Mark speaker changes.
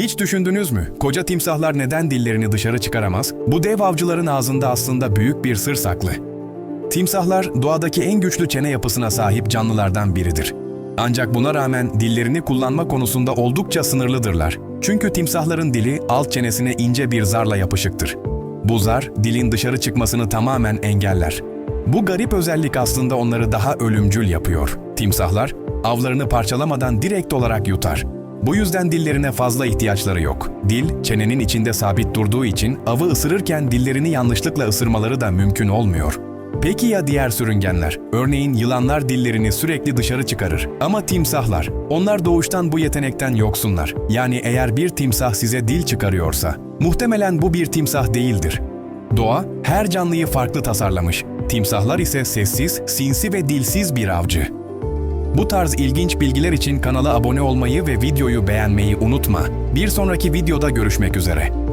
Speaker 1: Hiç düşündünüz mü? Koca timsahlar neden dillerini dışarı çıkaramaz? Bu dev avcıların ağzında aslında büyük bir sır saklı. Timsahlar doğadaki en güçlü çene yapısına sahip canlılardan biridir. Ancak buna rağmen dillerini kullanma konusunda oldukça sınırlıdırlar. Çünkü timsahların dili alt çenesine ince bir zarla yapışıktır. Bu zar dilin dışarı çıkmasını tamamen engeller. Bu garip özellik aslında onları daha ölümcül yapıyor. Timsahlar avlarını parçalamadan direkt olarak yutar. Bu yüzden dillerine fazla ihtiyaçları yok. Dil, çenenin içinde sabit durduğu için avı ısırırken dillerini yanlışlıkla ısırmaları da mümkün olmuyor. Peki ya diğer sürüngenler? Örneğin yılanlar dillerini sürekli dışarı çıkarır. Ama timsahlar, onlar doğuştan bu yetenekten yoksunlar. Yani eğer bir timsah size dil çıkarıyorsa, muhtemelen bu bir timsah değildir. Doğa her canlıyı farklı tasarlamış. Timsahlar ise sessiz, sinsi ve dilsiz bir avcı. Bu tarz ilginç bilgiler için kanala abone olmayı ve videoyu beğenmeyi unutma. Bir sonraki videoda görüşmek üzere.